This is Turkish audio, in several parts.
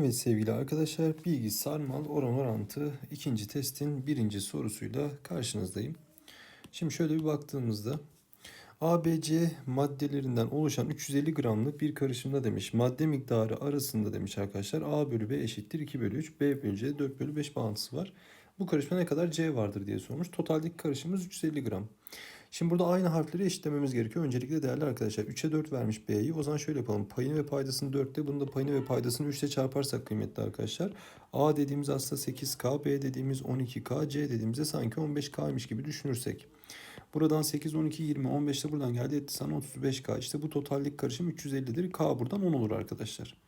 Evet sevgili arkadaşlar, bilgi sarmal oran orantı ikinci testin birinci sorusuyla karşınızdayım. Şimdi şöyle bir baktığımızda ABC maddelerinden oluşan 350 gramlık bir karışımda demiş. Madde miktarı arasında demiş arkadaşlar A bölü B eşittir 2 bölü 3, B bölü C 4 bölü 5 bağıntısı var. Bu karışımda ne kadar C vardır diye sormuş. Totaldeki karışımımız 350 gram. Şimdi burada aynı harfleri eşitlememiz gerekiyor. Öncelikle değerli arkadaşlar 3'e 4 vermiş B'yi. O zaman şöyle yapalım. Payını ve paydasını 4'te bunu da payını ve paydasını 3'te çarparsak kıymetli arkadaşlar. A dediğimiz aslında 8K, B dediğimiz 12K, C dediğimizde sanki 15K'ymış gibi düşünürsek. Buradan 8, 12, 20, 15 de buradan geldi etti sana 35K. İşte bu totallik karışım 350'dir. K buradan 10 olur arkadaşlar.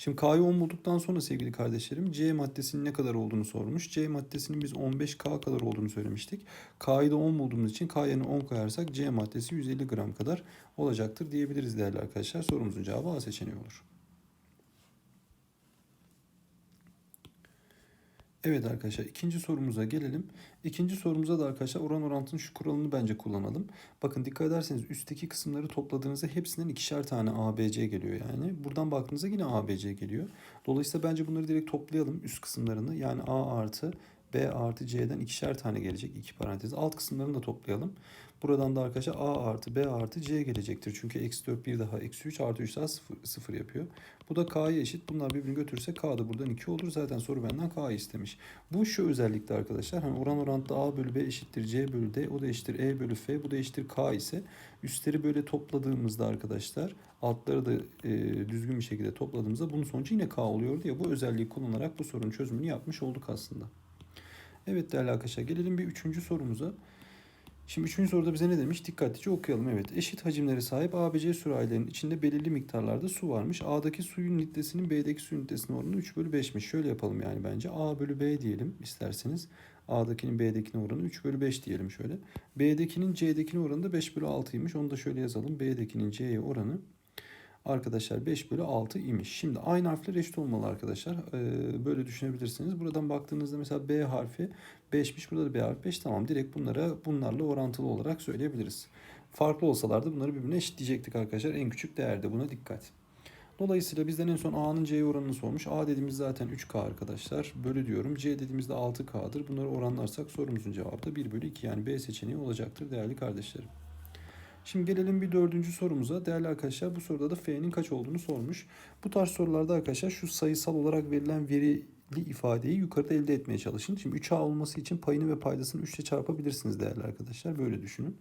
Şimdi K'yı 10 bulduktan sonra sevgili kardeşlerim C maddesinin ne kadar olduğunu sormuş. C maddesinin biz 15K kadar olduğunu söylemiştik. K'yı da 10 bulduğumuz için K yerine 10 koyarsak C maddesi 150 gram kadar olacaktır diyebiliriz değerli arkadaşlar. Sorumuzun cevabı A seçeneği olur. Evet arkadaşlar ikinci sorumuza gelelim. İkinci sorumuza da arkadaşlar oran orantının şu kuralını bence kullanalım. Bakın dikkat ederseniz üstteki kısımları topladığınızda hepsinden ikişer tane ABC geliyor yani. Buradan baktığınızda yine ABC geliyor. Dolayısıyla bence bunları direkt toplayalım üst kısımlarını. Yani A artı B artı C'den ikişer tane gelecek iki parantez. Alt kısımlarını da toplayalım. Buradan da arkadaşlar A artı B artı C gelecektir. Çünkü eksi 4 bir daha eksi 3 artı 3 daha 0, 0 yapıyor. Bu da K'ya eşit. Bunlar birbirini götürürse K da buradan 2 olur. Zaten soru benden K'yı istemiş. Bu şu özellikle arkadaşlar. Hani oran orantıda A bölü B eşittir C bölü D. O da eşittir E bölü F. Bu da eşittir K ise üstleri böyle topladığımızda arkadaşlar altları da e, düzgün bir şekilde topladığımızda bunun sonucu yine K oluyordu ya. Bu özelliği kullanarak bu sorunun çözümünü yapmış olduk aslında. Evet değerli arkadaşlar gelelim bir üçüncü sorumuza. Şimdi üçüncü soruda bize ne demiş? Dikkatlice okuyalım. Evet eşit hacimlere sahip ABC sürahilerinin içinde belirli miktarlarda su varmış. A'daki suyun litresinin B'deki suyun litresinin oranı 3 bölü 5'miş. Şöyle yapalım yani bence. A bölü B diyelim isterseniz. A'dakinin B'dekine oranı 3 bölü 5 diyelim şöyle. B'dekinin C'dekine oranı da 5 bölü 6'ymış. Onu da şöyle yazalım. B'dekinin C'ye oranı arkadaşlar 5 bölü 6 imiş. Şimdi aynı harfler eşit olmalı arkadaşlar. Ee, böyle düşünebilirsiniz. Buradan baktığınızda mesela B harfi 5'miş. Burada da B harfi 5. Tamam direkt bunlara bunlarla orantılı olarak söyleyebiliriz. Farklı olsalardı bunları birbirine eşitleyecektik arkadaşlar. En küçük değerde buna dikkat. Dolayısıyla bizden en son A'nın C'ye oranını sormuş. A dediğimiz zaten 3K arkadaşlar. Bölü diyorum. C dediğimizde 6K'dır. Bunları oranlarsak sorumuzun cevabı da 1 bölü 2 yani B seçeneği olacaktır değerli kardeşlerim. Şimdi gelelim bir dördüncü sorumuza. Değerli arkadaşlar bu soruda da F'nin kaç olduğunu sormuş. Bu tarz sorularda arkadaşlar şu sayısal olarak verilen verili ifadeyi yukarıda elde etmeye çalışın. Şimdi 3A olması için payını ve paydasını 3 ile çarpabilirsiniz değerli arkadaşlar. Böyle düşünün.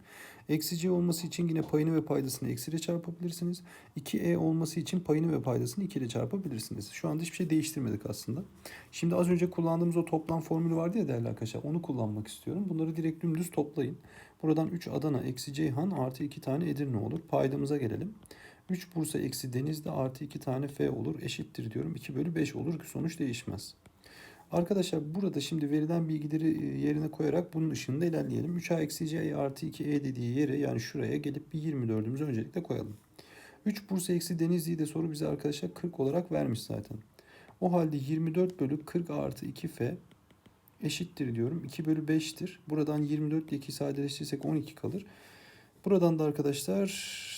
Eksi C olması için yine payını ve paydasını eksi ile çarpabilirsiniz. 2E olması için payını ve paydasını 2 ile çarpabilirsiniz. Şu anda hiçbir şey değiştirmedik aslında. Şimdi az önce kullandığımız o toplam formülü vardı ya değerli arkadaşlar. Onu kullanmak istiyorum. Bunları direkt dümdüz toplayın. Buradan 3 Adana eksi Ceyhan artı 2 tane Edirne olur. Paydamıza gelelim. 3 Bursa eksi Denizli artı 2 tane F olur. Eşittir diyorum. 2 bölü 5 olur ki sonuç değişmez. Arkadaşlar burada şimdi verilen bilgileri yerine koyarak bunun ışığında ilerleyelim. 3A eksi C artı 2E dediği yere yani şuraya gelip bir 24'ümüzü öncelikle koyalım. 3 Bursa eksi Denizli'yi de soru bize arkadaşlar 40 olarak vermiş zaten. O halde 24 bölü 40 artı 2F eşittir diyorum. 2 bölü 5'tir. Buradan 24 ile 2 sadeleştirirsek 12 kalır. Buradan da arkadaşlar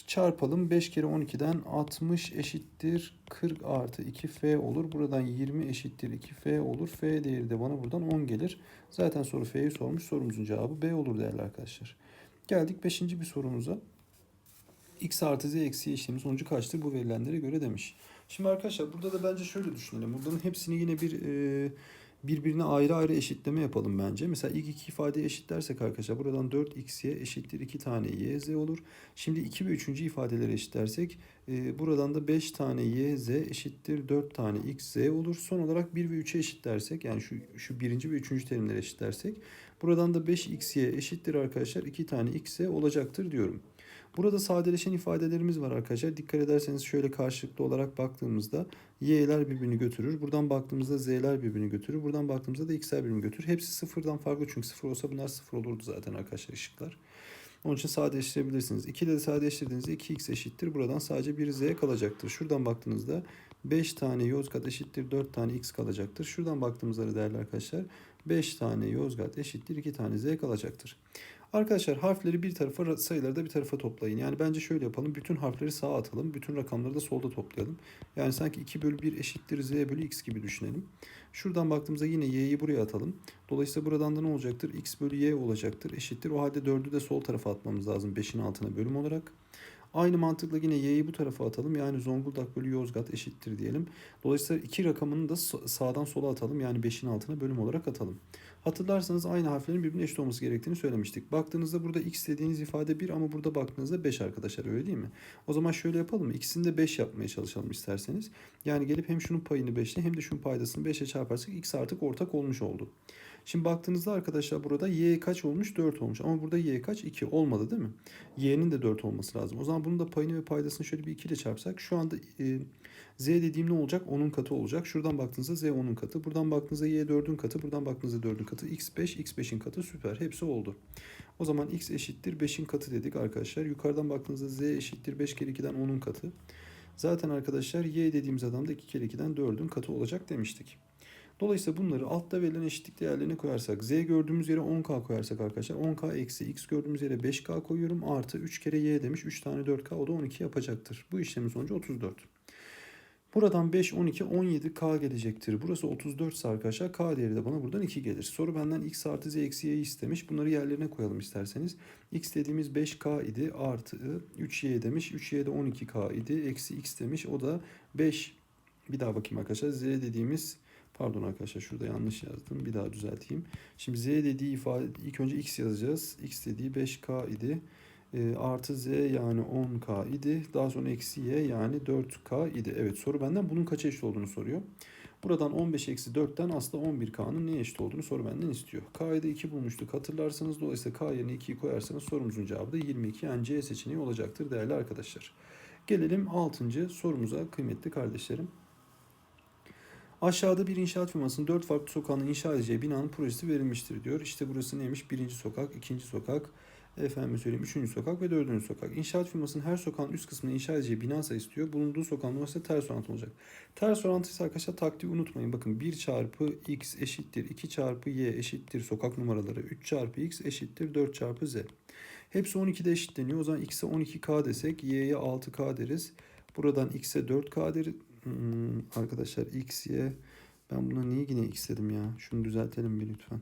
çarpalım. 5 kere 12'den 60 eşittir 40 artı 2F olur. Buradan 20 eşittir 2F olur. F değeri de bana buradan 10 gelir. Zaten soru F'yi sormuş. Sorumuzun cevabı B olur değerli arkadaşlar. Geldik 5. bir sorumuza. X artı Z eksi işlemi sonucu kaçtır bu verilenlere göre demiş. Şimdi arkadaşlar burada da bence şöyle düşünelim. Bunların hepsini yine bir... E, birbirine ayrı ayrı eşitleme yapalım bence. Mesela ilk iki ifadeyi eşitlersek arkadaşlar buradan 4xy eşittir 2 tane yz olur. Şimdi 2 ve 3. ifadeleri eşitlersek e, buradan da 5 tane yz eşittir 4 tane xz olur. Son olarak 1 ve 3'e eşitlersek yani şu, şu birinci ve üçüncü terimleri eşitlersek buradan da 5xy eşittir arkadaşlar 2 tane xz olacaktır diyorum. Burada sadeleşen ifadelerimiz var arkadaşlar. Dikkat ederseniz şöyle karşılıklı olarak baktığımızda y'ler birbirini götürür. Buradan baktığımızda z'ler birbirini götürür. Buradan baktığımızda da x'ler birbirini götürür. Hepsi sıfırdan farklı çünkü sıfır olsa bunlar sıfır olurdu zaten arkadaşlar ışıklar. Onun için sadeleştirebilirsiniz. 2 ile de sadeleştirdiğinizde 2x eşittir. Buradan sadece bir z kalacaktır. Şuradan baktığınızda 5 tane Yozgat eşittir 4 tane x kalacaktır. Şuradan baktığımızda değerli arkadaşlar 5 tane Yozgat eşittir 2 tane z kalacaktır. Arkadaşlar harfleri bir tarafa sayıları da bir tarafa toplayın. Yani bence şöyle yapalım. Bütün harfleri sağa atalım. Bütün rakamları da solda toplayalım. Yani sanki 2 bölü 1 eşittir z bölü x gibi düşünelim. Şuradan baktığımızda yine y'yi buraya atalım. Dolayısıyla buradan da ne olacaktır? x bölü y olacaktır. Eşittir. O halde 4'ü de sol tarafa atmamız lazım 5'in altına bölüm olarak. Aynı mantıkla yine y'yi bu tarafa atalım. Yani Zonguldak bölü Yozgat eşittir diyelim. Dolayısıyla iki rakamını da sağdan sola atalım. Yani 5'in altına bölüm olarak atalım. Hatırlarsanız aynı harflerin birbirine eşit olması gerektiğini söylemiştik. Baktığınızda burada x dediğiniz ifade 1 ama burada baktığınızda 5 arkadaşlar öyle değil mi? O zaman şöyle yapalım mı? İkisini de 5 yapmaya çalışalım isterseniz. Yani gelip hem şunun payını 5 ile hem de şunun paydasını 5'e çarparsak x artık ortak olmuş oldu. Şimdi baktığınızda arkadaşlar burada y kaç olmuş? 4 olmuş. Ama burada y kaç? 2 olmadı değil mi? y'nin de 4 olması lazım. O zaman bunun da payını ve paydasını şöyle bir 2 ile çarpsak şu anda e, z dediğim ne olacak? 10'un katı olacak. Şuradan baktığınızda z 10'un katı. Buradan baktığınızda y 4'ün katı. Buradan baktığınızda 4'ün katı. x 5, x 5'in katı süper. Hepsi oldu. O zaman x eşittir 5'in katı dedik arkadaşlar. Yukarıdan baktığınızda z eşittir 5 kere 2'den 10'un katı. Zaten arkadaşlar y dediğimiz adam da 2 kere 2'den 4'ün katı olacak demiştik. Dolayısıyla bunları altta verilen eşitlik değerlerine koyarsak z gördüğümüz yere 10k koyarsak arkadaşlar 10k eksi x gördüğümüz yere 5k koyuyorum artı 3 kere y demiş 3 tane 4k o da 12 yapacaktır. Bu işlemin sonucu 34. Buradan 5, 12, 17k gelecektir. Burası 34 ise arkadaşlar k değeri de bana buradan 2 gelir. Soru benden x artı z eksi y'yi istemiş. Bunları yerlerine koyalım isterseniz. x dediğimiz 5k idi artı 3y demiş. 3y de 12k idi. Eksi x demiş. O da 5. Bir daha bakayım arkadaşlar. z dediğimiz Pardon arkadaşlar şurada yanlış yazdım. Bir daha düzelteyim. Şimdi z dediği ifade ilk önce x yazacağız. x dediği 5k idi. E, artı z yani 10k idi. Daha sonra eksi y yani 4k idi. Evet soru benden bunun kaça eşit olduğunu soruyor. Buradan 15 eksi 4'ten aslında 11k'nın neye eşit olduğunu soru benden istiyor. K'yı da 2 bulmuştuk hatırlarsanız. Dolayısıyla k yerine 2'yi koyarsanız sorumuzun cevabı da 22 yani C seçeneği olacaktır değerli arkadaşlar. Gelelim 6. sorumuza kıymetli kardeşlerim. Aşağıda bir inşaat firmasının dört farklı sokağını inşa edeceği binanın projesi verilmiştir diyor. İşte burası neymiş? Birinci sokak, ikinci sokak, efendim söyleyeyim üçüncü sokak ve dördüncü sokak. İnşaat firmasının her sokağın üst kısmını inşa edeceği bina sayısı diyor. Bulunduğu sokağın numarası ters orantı olacak. Ters orantı ise arkadaşlar taktiği unutmayın. Bakın 1 çarpı x eşittir 2 çarpı y eşittir sokak numaraları 3 çarpı x eşittir 4 çarpı z. Hepsi 12'de eşitleniyor. O zaman x'e 12k desek y'ye 6k deriz. Buradan x'e 4k deriz. Hmm, arkadaşlar x, y. Ben buna niye yine x dedim ya? Şunu düzeltelim bir lütfen.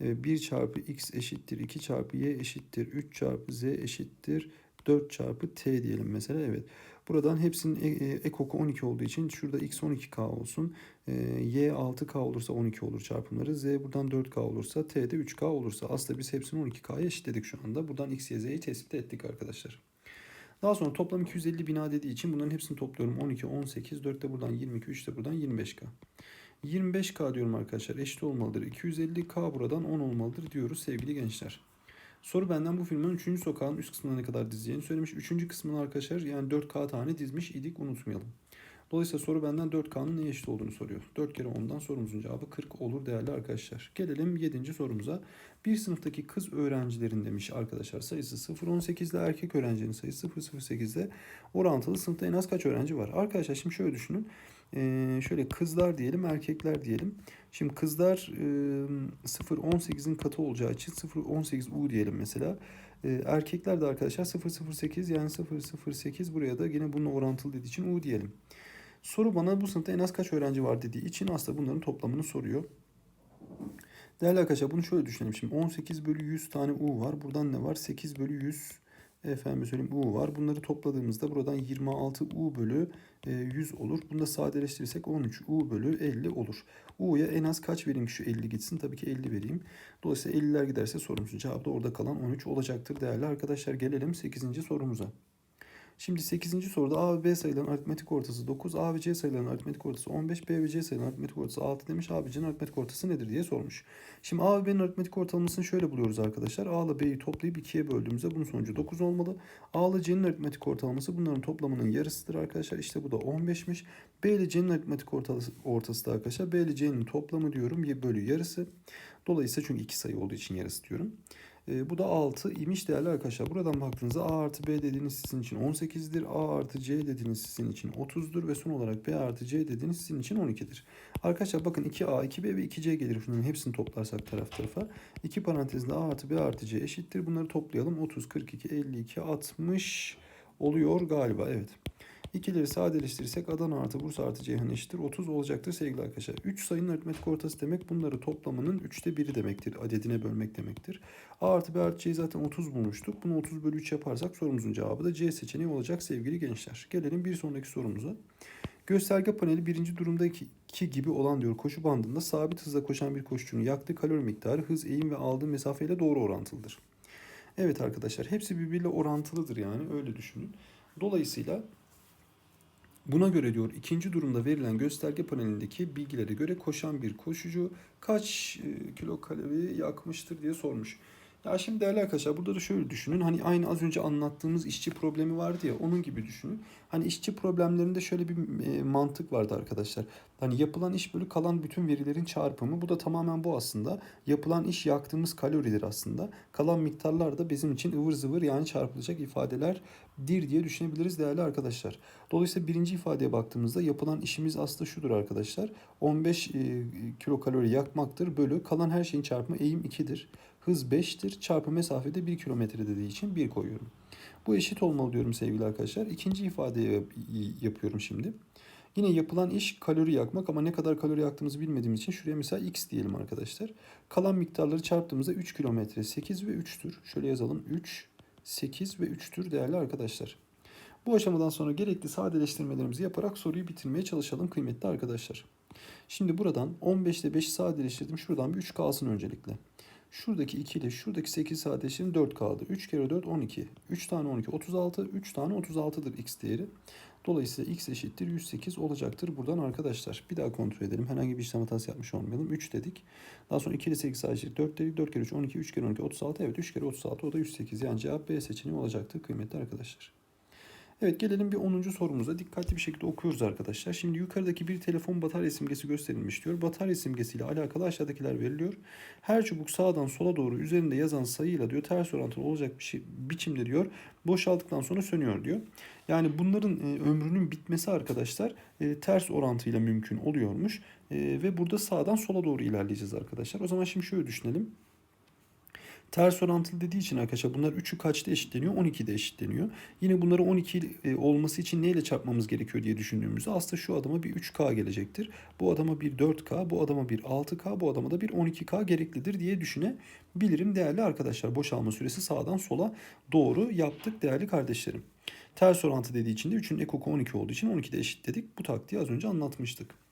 Evet, 1 çarpı x eşittir 2 çarpı y eşittir 3 çarpı z eşittir 4 çarpı t diyelim mesela. Evet. Buradan hepsinin ekoku 12 olduğu için şurada x 12k olsun. E, y 6k olursa 12 olur çarpımları. z buradan 4k olursa t de 3k olursa. Aslında biz hepsini 12k'ya eşitledik şu anda. Buradan x, y, z'yi tespit ettik arkadaşlar. Daha sonra toplam 250 bina dediği için bunların hepsini topluyorum. 12, 18, 4 de buradan 22, 3 de buradan 25K. 25K diyorum arkadaşlar eşit olmalıdır. 250K buradan 10 olmalıdır diyoruz sevgili gençler. Soru benden bu filmin 3. sokağın üst kısmına ne kadar dizeceğini söylemiş. 3. kısmını arkadaşlar yani 4K tane dizmiş idik unutmayalım. Dolayısıyla soru benden 4K'nın neye eşit olduğunu soruyor. 4 kere 10'dan sorumuzun cevabı 40 olur değerli arkadaşlar. Gelelim 7. sorumuza. Bir sınıftaki kız öğrencilerin demiş arkadaşlar sayısı 0.18 ile erkek öğrencinin sayısı 0.08 ile orantılı sınıfta en az kaç öğrenci var? Arkadaşlar şimdi şöyle düşünün. Ee, şöyle kızlar diyelim erkekler diyelim. Şimdi kızlar e, 0.18'in katı olacağı için 0.18 U diyelim mesela. E, erkekler de arkadaşlar 0.08 yani 0.08 buraya da yine bununla orantılı dediği için U diyelim. Soru bana bu sınıfta en az kaç öğrenci var dediği için aslında bunların toplamını soruyor. Değerli arkadaşlar bunu şöyle düşünelim. Şimdi 18 bölü 100 tane U var. Buradan ne var? 8 bölü 100 efendim söyleyeyim U var. Bunları topladığımızda buradan 26 U bölü 100 e, olur. Bunu da sadeleştirirsek 13 U bölü 50 olur. U'ya en az kaç vereyim ki şu 50 gitsin? Tabii ki 50 vereyim. Dolayısıyla 50'ler giderse sorumuzun cevabı da orada kalan 13 olacaktır değerli arkadaşlar. Gelelim 8. sorumuza. Şimdi 8. soruda A ve B sayılarının aritmetik ortası 9, A ve C sayılarının aritmetik ortası 15, B ve C sayılarının aritmetik ortası 6 demiş. A ve C'nin aritmetik ortası nedir diye sormuş. Şimdi A ve B'nin aritmetik ortalamasını şöyle buluyoruz arkadaşlar. A ile B'yi toplayıp 2'ye böldüğümüzde bunun sonucu 9 olmalı. A ile C'nin aritmetik ortalaması bunların toplamının yarısıdır arkadaşlar. İşte bu da 15'miş. B ile C'nin aritmetik ortası, ortası da arkadaşlar. B ile C'nin toplamı diyorum bölü yarısı. Dolayısıyla çünkü iki sayı olduğu için yarısı diyorum. E, bu da 6 imiş değerli arkadaşlar. Buradan baktığınızda A artı B dediğiniz sizin için 18'dir. A artı C dediğiniz sizin için 30'dur. Ve son olarak B artı C dediğiniz sizin için 12'dir. Arkadaşlar bakın 2A, 2B ve 2C gelir. Şunların hepsini toplarsak taraf tarafa. 2 parantezinde A artı B artı C eşittir. Bunları toplayalım. 30, 42, 52, 60 oluyor galiba. Evet. İkileri sadeleştirirsek Adana artı Bursa artı Ceyhan eşittir. 30 olacaktır sevgili arkadaşlar. 3 sayının aritmetik ortası demek bunları toplamanın 3'te 1'i demektir. Adedine bölmek demektir. A artı B artı C'yi zaten 30 bulmuştuk. Bunu 30 bölü 3 yaparsak sorumuzun cevabı da C seçeneği olacak sevgili gençler. Gelelim bir sonraki sorumuza. Gösterge paneli birinci durumdaki gibi olan diyor koşu bandında sabit hızla koşan bir koşucunun yaktığı kalori miktarı hız, eğim ve aldığı mesafeyle doğru orantılıdır. Evet arkadaşlar hepsi birbiriyle orantılıdır yani öyle düşünün. Dolayısıyla Buna göre diyor ikinci durumda verilen gösterge panelindeki bilgilere göre koşan bir koşucu kaç e, kilokalori yakmıştır diye sormuş. Ya şimdi değerli arkadaşlar burada da şöyle düşünün. Hani aynı az önce anlattığımız işçi problemi vardı ya onun gibi düşünün. Hani işçi problemlerinde şöyle bir e, mantık vardı arkadaşlar. Hani yapılan iş bölü kalan bütün verilerin çarpımı. Bu da tamamen bu aslında. Yapılan iş yaktığımız kaloridir aslında. Kalan miktarlar da bizim için ıvır zıvır yani çarpılacak ifadelerdir diye düşünebiliriz değerli arkadaşlar. Dolayısıyla birinci ifadeye baktığımızda yapılan işimiz aslında şudur arkadaşlar. 15 e, kilokalori yakmaktır bölü kalan her şeyin çarpımı eğim 2'dir. Hız 5'tir. Çarpı mesafede 1 kilometre dediği için 1 koyuyorum. Bu eşit olmalı diyorum sevgili arkadaşlar. İkinci ifadeyi yapıyorum şimdi. Yine yapılan iş kalori yakmak ama ne kadar kalori yaktığımızı bilmediğimiz için şuraya mesela x diyelim arkadaşlar. Kalan miktarları çarptığımızda 3 kilometre 8 ve 3'tür. Şöyle yazalım 3, 8 ve 3'tür değerli arkadaşlar. Bu aşamadan sonra gerekli sadeleştirmelerimizi yaparak soruyu bitirmeye çalışalım kıymetli arkadaşlar. Şimdi buradan 15 ile 5'i sadeleştirdim. Şuradan bir 3 kalsın öncelikle. Şuradaki 2 ile şuradaki 8 sadeleştirin 4 kaldı. 3 kere 4 12. 3 tane 12 36. 3 tane 36'dır x değeri. Dolayısıyla x eşittir 108 olacaktır buradan arkadaşlar. Bir daha kontrol edelim. Herhangi bir işlem hatası yapmış olmayalım. 3 dedik. Daha sonra 2 ile 8 sadeleştirdik. 4 dedik. 4 kere 3 12. 3 kere 12 36. Evet 3 kere 36 o da 108. Yani cevap B seçeneği olacaktır kıymetli arkadaşlar. Evet gelelim bir 10. sorumuza. Dikkatli bir şekilde okuyoruz arkadaşlar. Şimdi yukarıdaki bir telefon batarya simgesi gösterilmiş diyor. Batarya simgesiyle alakalı aşağıdakiler veriliyor. Her çubuk sağdan sola doğru üzerinde yazan sayıyla diyor ters orantılı olacak bir şey, biçimde diyor. Boşalttıktan sonra sönüyor diyor. Yani bunların e, ömrünün bitmesi arkadaşlar e, ters orantıyla mümkün oluyormuş. E, ve burada sağdan sola doğru ilerleyeceğiz arkadaşlar. O zaman şimdi şöyle düşünelim. Ters orantılı dediği için arkadaşlar bunlar 3'ü kaçta eşitleniyor? 12'de eşitleniyor. Yine bunları 12 e, olması için neyle çarpmamız gerekiyor diye düşündüğümüzde aslında şu adama bir 3K gelecektir. Bu adama bir 4K, bu adama bir 6K, bu adama da bir 12K gereklidir diye düşünebilirim değerli arkadaşlar. Boşalma süresi sağdan sola doğru yaptık değerli kardeşlerim. Ters orantı dediği için de 3'ün ekoku 12 olduğu için 12'de eşitledik. Bu taktiği az önce anlatmıştık.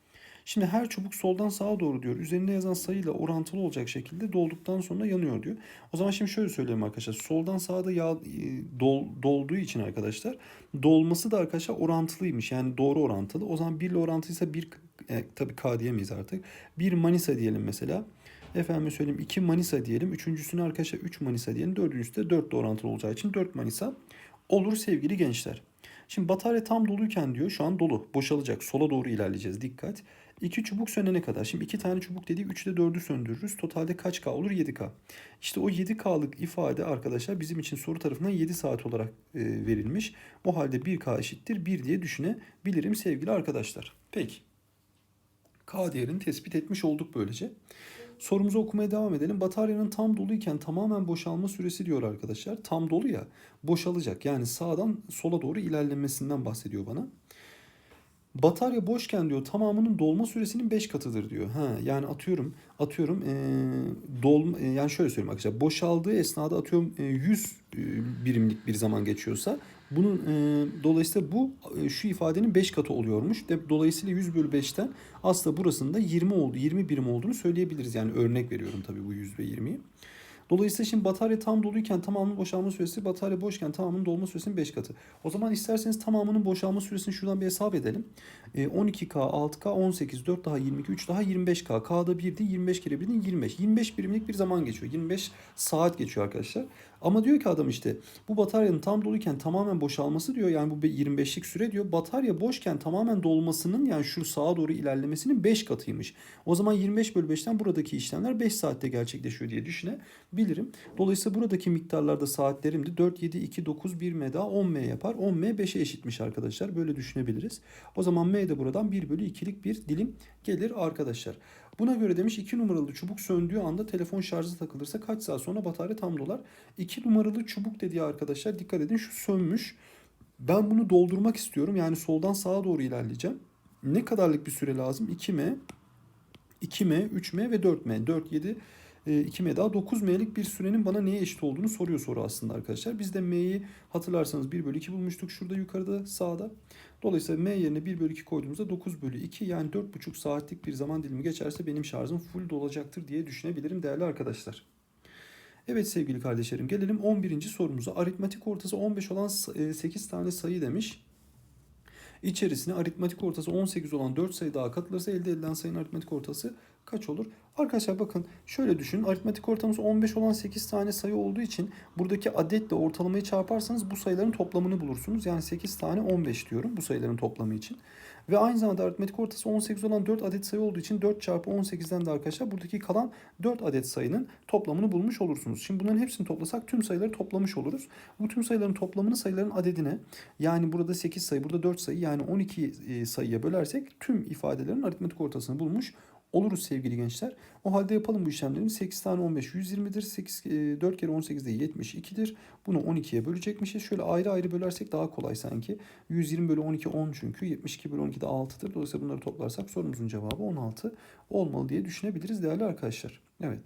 Şimdi her çubuk soldan sağa doğru diyor. Üzerinde yazan sayıyla orantılı olacak şekilde dolduktan sonra yanıyor diyor. O zaman şimdi şöyle söyleyeyim arkadaşlar. Soldan sağda yağ, e, dol, dolduğu için arkadaşlar dolması da arkadaşlar orantılıymış. Yani doğru orantılı. O zaman 1 ile orantıysa 1 e, tabii K diyemeyiz artık. 1 Manisa diyelim mesela. Efendim söyleyeyim 2 Manisa diyelim. Üçüncüsünü arkadaşlar 3 Manisa diyelim. Dördüncüsü de 4 ile orantılı olacağı için 4 Manisa olur sevgili gençler. Şimdi batarya tam doluyken diyor şu an dolu. Boşalacak. Sola doğru ilerleyeceğiz. Dikkat. 2 çubuk sönene kadar. Şimdi 2 tane çubuk dedik 3'te 4'ü söndürürüz. Totalde kaç K olur? 7K. İşte o 7K'lık ifade arkadaşlar bizim için soru tarafından 7 saat olarak e, verilmiş. O halde 1K eşittir 1 diye düşünebilirim sevgili arkadaşlar. Peki. K değerini tespit etmiş olduk böylece. Sorumuzu okumaya devam edelim. Bataryanın tam doluyken tamamen boşalma süresi diyor arkadaşlar. Tam dolu ya boşalacak. Yani sağdan sola doğru ilerlemesinden bahsediyor bana. Batarya boşken diyor tamamının dolma süresinin 5 katıdır diyor. Ha yani atıyorum atıyorum ee, dol yani şöyle söyleyeyim arkadaşlar boşaldığı esnada atıyorum e, 100 birimlik bir zaman geçiyorsa bunun e, dolayısıyla bu e, şu ifadenin 5 katı oluyormuş. De, dolayısıyla 100 bölü 5'ten aslında burasında 20 oldu 20 birim olduğunu söyleyebiliriz. Yani örnek veriyorum tabii bu 100 ve 20'yi. Dolayısıyla şimdi batarya tam doluyken tamamının boşalma süresi batarya boşken tamamının dolma süresinin 5 katı. O zaman isterseniz tamamının boşalma süresini şuradan bir hesap edelim. E, 12K, 6K, 18, 4 daha 22, 3 daha 25K. K'da 1'di 25 kere 1'din 25. 25 birimlik bir zaman geçiyor. 25 saat geçiyor arkadaşlar. Ama diyor ki adam işte bu bataryanın tam doluyken tamamen boşalması diyor. Yani bu bir 25'lik süre diyor. Batarya boşken tamamen dolmasının yani şu sağa doğru ilerlemesinin 5 katıymış. O zaman 25 bölü 5'ten buradaki işlemler 5 saatte gerçekleşiyor diye düşünebilirim. Dolayısıyla buradaki miktarlarda saatlerimdi. 4, 7, 2, 9, 1 m daha 10 m yapar. 10 m 5'e eşitmiş arkadaşlar. Böyle düşünebiliriz. O zaman m de buradan 1 bölü 2'lik bir dilim gelir arkadaşlar. Buna göre demiş 2 numaralı çubuk söndüğü anda telefon şarjı takılırsa kaç saat sonra batarya tam dolar? 2 numaralı çubuk dediği arkadaşlar dikkat edin şu sönmüş. Ben bunu doldurmak istiyorum. Yani soldan sağa doğru ilerleyeceğim. Ne kadarlık bir süre lazım? 2M, 2M, 3M ve 4M. 4, 7, 2M daha 9M'lik bir sürenin bana neye eşit olduğunu soruyor soru aslında arkadaşlar. Biz de M'yi hatırlarsanız 1 bölü 2 bulmuştuk şurada yukarıda sağda. Dolayısıyla M yerine 1 bölü 2 koyduğumuzda 9 bölü 2 yani 4,5 saatlik bir zaman dilimi geçerse benim şarjım full dolacaktır diye düşünebilirim değerli arkadaşlar. Evet sevgili kardeşlerim gelelim 11. sorumuza. Aritmatik ortası 15 olan 8 tane sayı demiş. İçerisine aritmatik ortası 18 olan 4 sayı daha katılırsa elde edilen sayının aritmatik ortası kaç olur? Arkadaşlar bakın şöyle düşünün. Aritmatik ortamımız 15 olan 8 tane sayı olduğu için buradaki adetle ortalamayı çarparsanız bu sayıların toplamını bulursunuz. Yani 8 tane 15 diyorum bu sayıların toplamı için. Ve aynı zamanda aritmetik ortası 18 olan 4 adet sayı olduğu için 4 çarpı 18'den de arkadaşlar buradaki kalan 4 adet sayının toplamını bulmuş olursunuz. Şimdi bunların hepsini toplasak tüm sayıları toplamış oluruz. Bu tüm sayıların toplamını sayıların adedine yani burada 8 sayı burada 4 sayı yani 12 sayıya bölersek tüm ifadelerin aritmetik ortasını bulmuş oluruz sevgili gençler. O halde yapalım bu işlemleri. 8 tane 15 120'dir. 8, 4 kere 18 de 72'dir. Bunu 12'ye bölecekmişiz. Şöyle ayrı ayrı bölersek daha kolay sanki. 120 bölü 12 10 çünkü. 72 bölü 12 de 6'dır. Dolayısıyla bunları toplarsak sorumuzun cevabı 16 olmalı diye düşünebiliriz değerli arkadaşlar. Evet.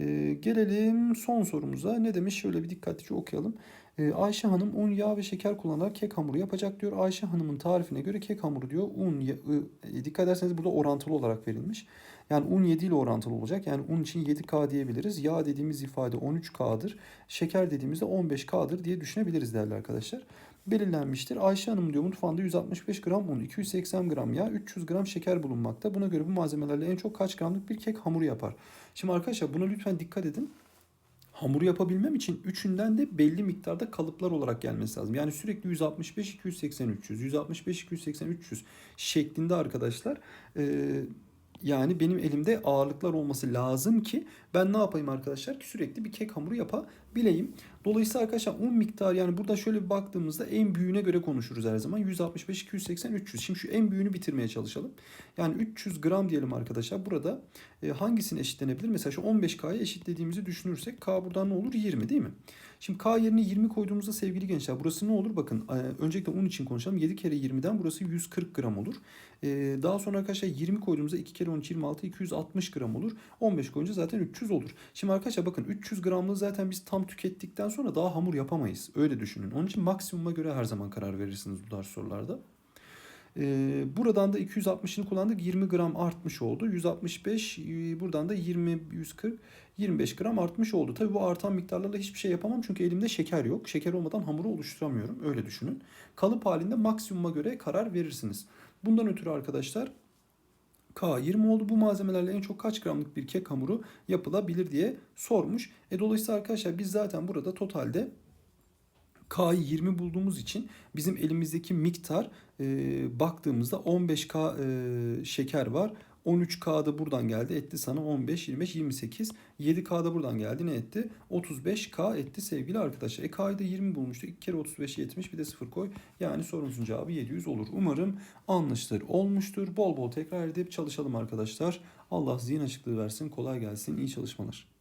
Ee, gelelim son sorumuza. Ne demiş? Şöyle bir dikkatlice okuyalım. Ee, Ayşe Hanım un, yağ ve şeker kullanarak kek hamuru yapacak diyor. Ayşe Hanım'ın tarifine göre kek hamuru diyor. Un, e, dikkat ederseniz burada orantılı olarak verilmiş. Yani un 7 ile orantılı olacak. Yani un için 7K diyebiliriz. Yağ dediğimiz ifade 13K'dır. Şeker dediğimizde 15K'dır diye düşünebiliriz değerli arkadaşlar. Belirlenmiştir. Ayşe Hanım diyor mutfağında 165 gram un, 280 gram yağ, 300 gram şeker bulunmakta. Buna göre bu malzemelerle en çok kaç gramlık bir kek hamuru yapar? Şimdi arkadaşlar buna lütfen dikkat edin hamuru yapabilmem için üçünden de belli miktarda kalıplar olarak gelmesi lazım. Yani sürekli 165, 280, 300, 165, 280, 300 şeklinde arkadaşlar e, yani benim elimde ağırlıklar olması lazım ki ben ne yapayım arkadaşlar ki sürekli bir kek hamuru yapabileyim. Dolayısıyla arkadaşlar un miktarı yani burada şöyle bir baktığımızda en büyüğüne göre konuşuruz her zaman. 165, 280, 300. Şimdi şu en büyüğünü bitirmeye çalışalım. Yani 300 gram diyelim arkadaşlar. Burada e, hangisine eşitlenebilir? Mesela şu 15K'ya eşitlediğimizi düşünürsek K buradan ne olur? 20 değil mi? Şimdi K yerine 20 koyduğumuzda sevgili gençler burası ne olur? Bakın e, öncelikle un için konuşalım. 7 kere 20'den burası 140 gram olur. E, daha sonra arkadaşlar 20 koyduğumuzda 2 kere 13 26 260 gram olur. 15 koyunca zaten 300 olur. Şimdi arkadaşlar bakın 300 gramlığı zaten biz tam tükettikten sonra daha hamur yapamayız. Öyle düşünün. Onun için maksimuma göre her zaman karar verirsiniz bu tarz sorularda. Ee, buradan da 260'ını kullandık. 20 gram artmış oldu. 165 e, buradan da 20 140 25 gram artmış oldu. Tabii bu artan miktarlarla hiçbir şey yapamam çünkü elimde şeker yok. Şeker olmadan hamuru oluşturamıyorum. Öyle düşünün. Kalıp halinde maksimuma göre karar verirsiniz. Bundan ötürü arkadaşlar K 20 oldu. Bu malzemelerle en çok kaç gramlık bir kek hamuru yapılabilir diye sormuş. E dolayısıyla arkadaşlar biz zaten burada totalde K'yı 20 bulduğumuz için bizim elimizdeki miktar e, baktığımızda 15K e, şeker var. 13K'da buradan geldi etti sana 15, 25, 28. 7K'da buradan geldi ne etti? 35K etti sevgili arkadaşlar. E K'yı da 20 bulmuştuk. 2 kere 35 70 bir de 0 koy. Yani sorumuzun cevabı 700 olur. Umarım anlaşılır olmuştur. Bol bol tekrar edip çalışalım arkadaşlar. Allah zihin açıklığı versin. Kolay gelsin. İyi çalışmalar.